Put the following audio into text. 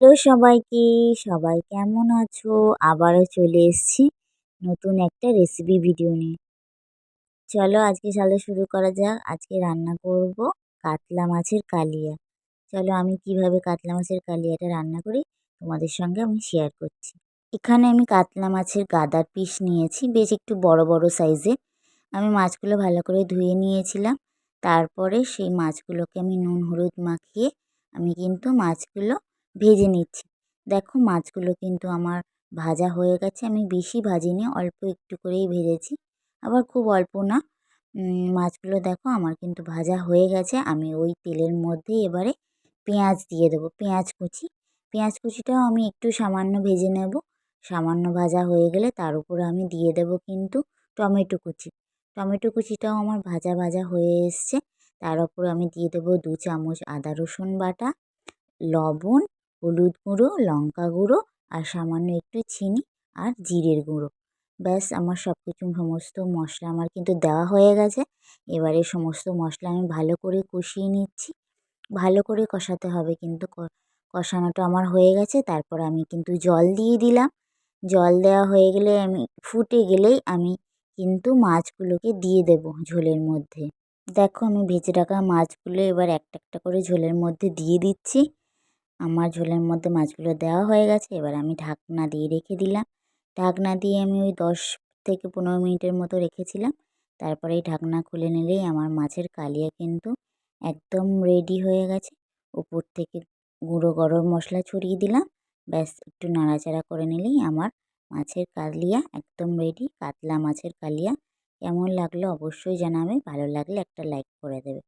Hello সবাইকে, সবাই কেমন আছো? আবারও চলে এসেছি নতুন একটা রেসিপি ভিডিও নিয়ে। চলো আজকে তাহলে শুরু করা যাক। আজকে রান্না করব কাতলা মাছের কালিয়া। চলো আমি কীভাবে কাতলা মাছের কালিয়াটা রান্না করি তোমাদের সঙ্গে আমি শেয়ার করছি। এখানে আমি কাতলা মাছের গাদার পিস নিয়েছি, বেশ একটু বড় বড় সাইজের আমি মাছগুলো ভালো করে ধুয়ে নিয়েছিলাম। তারপরে সেই মাছগুলোকে আমি নুন, হলুদ মাখিয়ে আমি কিন্তু মাছগুলো ভেজে নিচ্ছি। দেখো মাছগুলো কিন্তু আমার ভাজা হয়ে গেছে। আমি বেশি ভাজিনি, অল্প একটু করেই ভেজেছি। আবার খুব অল্প না। মাছগুলো দেখো আমার কিন্তু ভাজা হয়ে গেছে। আমি ওই তেলের মধ্যেই এবারে পেঁয়াজ দিয়ে দেবো, পেঁয়াজ কুচি। পেঁয়াজ কুচিটাও আমি একটু সামান্য ভেজে নেব। সামান্য ভাজা হয়ে গেলে তার উপরে আমি দিয়ে দেব কিন্তু টমেটো কুচি। টমেটো কুচিটাও আমার ভাজা ভাজা হয়ে এসছে। তার উপরে আমি দিয়ে দেবো দু চামচ আদা রসুন বাটা, লবণ হলুদ গুঁড়ো, লঙ্কা গুঁড়ো আর সামান্য একটু চিনি আর জিরের গুঁড়ো। ব্যাস, আমার সব কিছু সমস্ত মশলা আমার কিন্তু দেওয়া হয়ে গেছে। এবারে সমস্ত মশলা আমি ভালো করে কষিয়ে নিচ্ছি। ভালো করে কষাতে হবে কিন্তু কষানোটা আমার হয়ে গেছে। তারপর আমি কিন্তু জল দিয়ে দিলাম। জল দেওয়া হয়ে গেলে আমি, ফুটে গেলেই আমি কিন্তু মাছগুলোকে দিয়ে দেব ঝোলের মধ্যে। দেখো আমি ভেজে রাখা মাছগুলো এবার একটা একটা করে ঝোলের মধ্যে দিয়ে দিচ্ছি। আমার ঝোলের মধ্যে মাছগুলো দেওয়া হয়ে গেছে, এবার আমি ঢাকনা দিয়ে রেখে দিলাম। ঢাকনা দিয়ে আমি ওই দশ থেকে পনেরো মিনিটের মতো রেখেছিলাম। তারপরে এই ঢাকনা খুলে নিলেই আমার মাছের কালিয়া কিন্তু একদম রেডি হয়ে গেছে। উপর থেকে গুঁড়ো গরম মশলা ছড়িয়ে দিলাম। ব্যাস, একটু নাড়াচাড়া করে নিলেই আমার মাছের কালিয়া একদম রেডি কাতলা মাছের কালিয়া কেমন লাগল অবশ্যই জানাবে। ভালো লাগলে একটা লাইক করে দেবে।